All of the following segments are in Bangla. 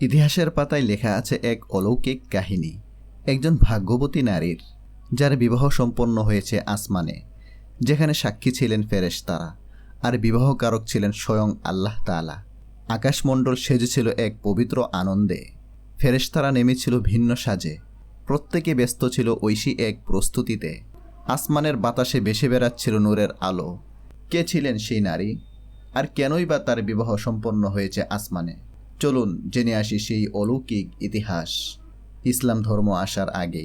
ইতিহাসের পাতায় লেখা আছে এক অলৌকিক কাহিনী। একজন ভাগ্যবতী নারীর, যার বিবাহ সম্পন্ন হয়েছে আসমানে, যেখানে সাক্ষী ছিলেন ফেরেশতারা আর বিবাহকারক ছিলেন স্বয়ং আল্লাহ তাআলা। আকাশমণ্ডল সেজেছিল এক পবিত্র আনন্দে। ফেরেশতারা নেমেছিল ভিন্ন সাজে। প্রত্যেকে ব্যস্ত ছিল ঐশী এক প্রস্তুতিতে। আসমানের বাতাসে ভেসে বেড়াচ্ছিল নূরের আলো। কে ছিলেন সেই নারী? আর কেনই বা তার বিবাহ সম্পন্ন হয়েছে আসমানে? চলুন জেনে আসি সেই অলৌকিক ইতিহাস। ইসলাম ধর্ম আসার আগে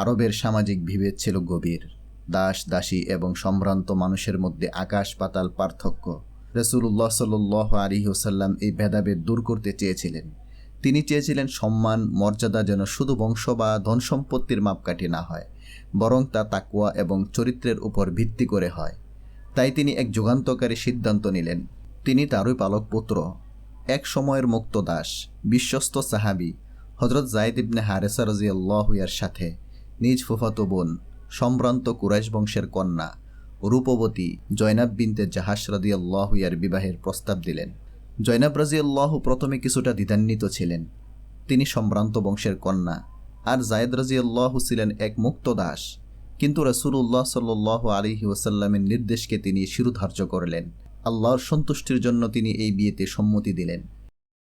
আরবের সামাজিক বিভেদ ছিল গভীর। দাস, দাসী এবং সম্ভ্রান্ত মানুষের মধ্যে আকাশ পাতাল পার্থক্য। রসুল্লাহ সাল আলী এই ভেদাভেদ দূর করতে চেয়েছিলেন। তিনি চেয়েছিলেন সম্মান, মর্যাদা যেন শুধু বংশ বা ধন সম্পত্তির মাপকাঠি না হয়, বরং তা তাকুয়া এবং চরিত্রের উপর ভিত্তি করে হয়। তাই তিনি এক যুগান্তকারী সিদ্ধান্ত নিলেন। তিনি তারই পালক পুত্র এক সময়ের মুক্ত দাস, বিশ্বস্ত সাহাবি হজরত জায়দ ইবনে হারেসা রাজিয়াল্লাহুয়ার সাথে, নিজ ফুফাতো বোন, সম্ভ্রান্ত কুরাইশ বংশের কন্যা, রূপবতী জয়নাব বিনতে জাহাস রাদিয়াল্লাহুয়ার বিবাহের প্রস্তাব দিলেন। জয়নাব রাজিয়াল্লাহু প্রথমে কিছুটা দ্বিধান্বিত ছিলেন। তিনি সম্ভ্রান্ত বংশের কন্যা আর জায়দ রাজিয়াল্লাহু ছিলেন এক মুক্ত দাস। কিন্তু রসুল্লাহ সাল্লাহ আলিহি ওসাল্লামের নির্দেশকে তিনি শিরুধার্য করলেন। আল্লাহর সন্তুষ্টির জন্য তিনি এই বিয়েতে সম্মতি দিলেন।